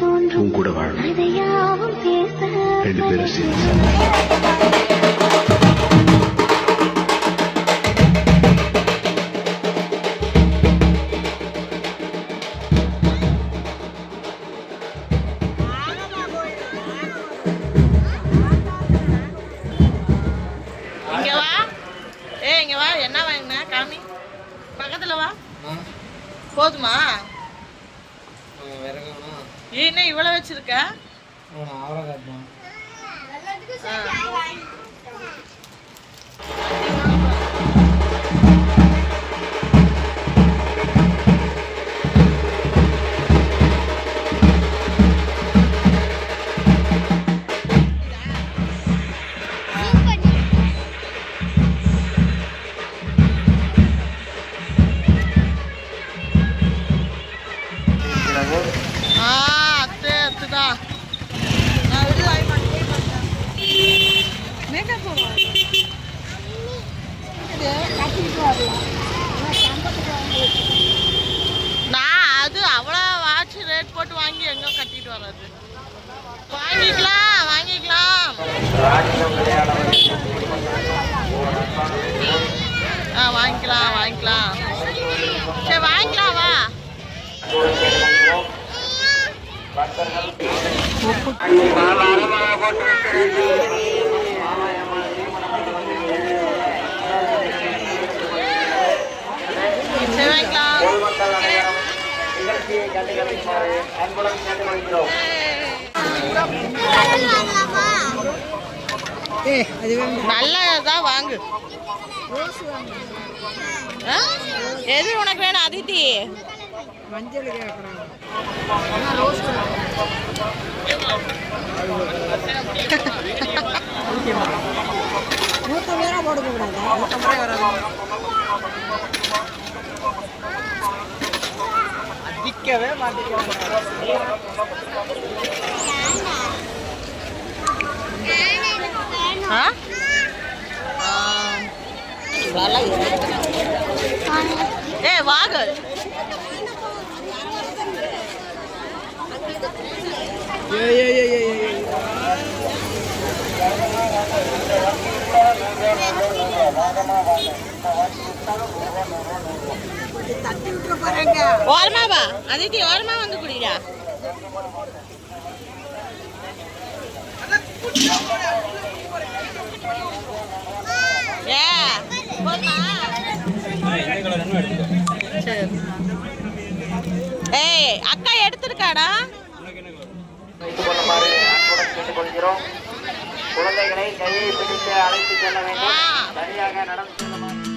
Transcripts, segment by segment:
தோன்றும். உன் கூட பேச ரெண்டு பேரும் சேர்ந்து. இங்க வா. ஏ இங்க வா. என்ன வாங்கின? காமி. பக்கத்துல வா. போதுமா? என்ன இவ்வளவு வச்சிருக்க? ஆ. வாங்கிக்கலாம் வாங்கிக்கலாம். ஆ வாங்கிக்கலாம் வாங்கிக்கலாம். சரி வாங்கிக்கலாம் வா. சரி வாங்கிக்கலாம் நல்லதான் வாங்கு. எது உனக்கு வேணும் அதித்தி? மஞ்சள் கேட்குறாங்க நூற்றம்பது ரூபா கூடாது அதிக்கவே ஏ வாங்க தட்டி விட்டுற போறாங்க ஓரமா வா அதித்தி ஓரமா வந்து குடிடா. ஏ. ஏய் அக்கா எடுத்திருக்காடா? குழந்தைகளை கையை பிடித்து அழைத்து செல்ல வேண்டும். சரியாக நடந்து செல்லுமாறு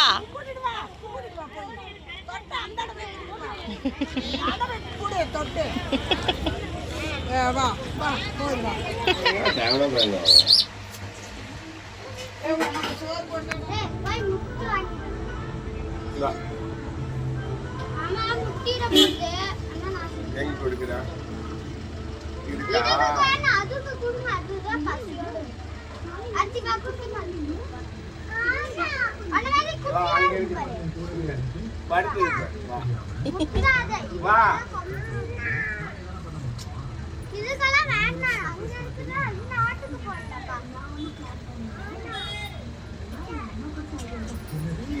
வா கூடு தொட்டு. ஏ, வா வா போய் வா இதுக்கெல்லாம் வேண்டாம் அங்க இருக்குதா இந்த ஆட்டுக்கு போடலப்பா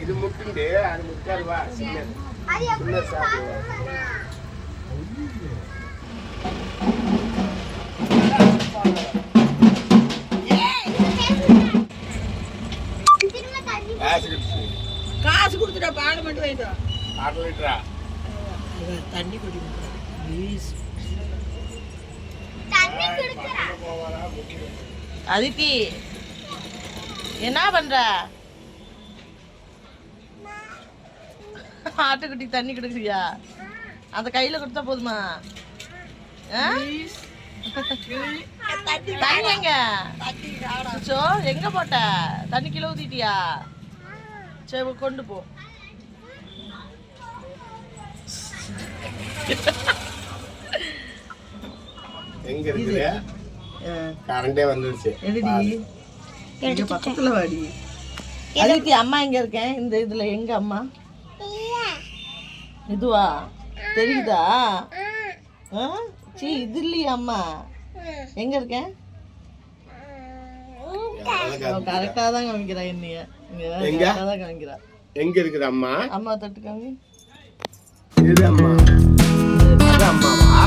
இது முட்டுண்டு அது முட்டாது வா கொடுத்துட்டா பால் மட்டும் வாங்கிட்டு வா. அரை லிட்டரா? தண்ணி குடிக்கணும். ப்ளீஸ் அதித்தி என்ன பண்ற? ஆட்டுக்குட்டி தண்ணி கொடுக்குறியா? அந்த கையில கொடுத்தா போதுமா? தண்ணி எங்க? எங்க போட்ட? தண்ணி கீழே ஊத்திட்டியா? சரி கொண்டு போ. எங்க இருக்குது? கரண்டே வந்துருச்சு. எதுடி? இங்க பக்கத்துல வாடி. அதித்தி அம்மா எங்க இருக்கேன் இந்த இதுல எங்க அம்மா? இதுவா? தெரியுதா? ஆ? சீ இது இல்லையா அம்மா. எங்க இருக்கேன் கரெக்டா தான் காமிக்கிறா என்னைய. எங்க? எங்க இருக்குது அம்மா? அம்மா தட்டு காமி. இது அம்மா? இது அம்மாவா?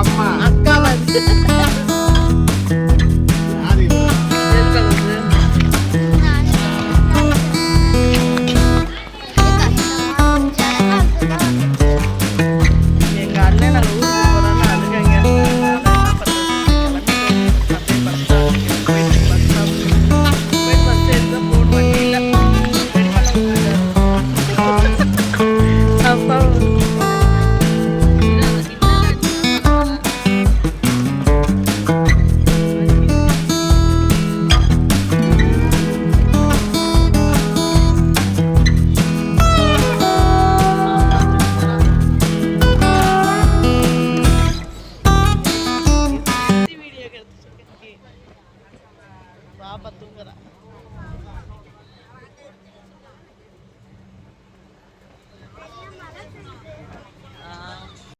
அம்மா அக்கா வந்து западу.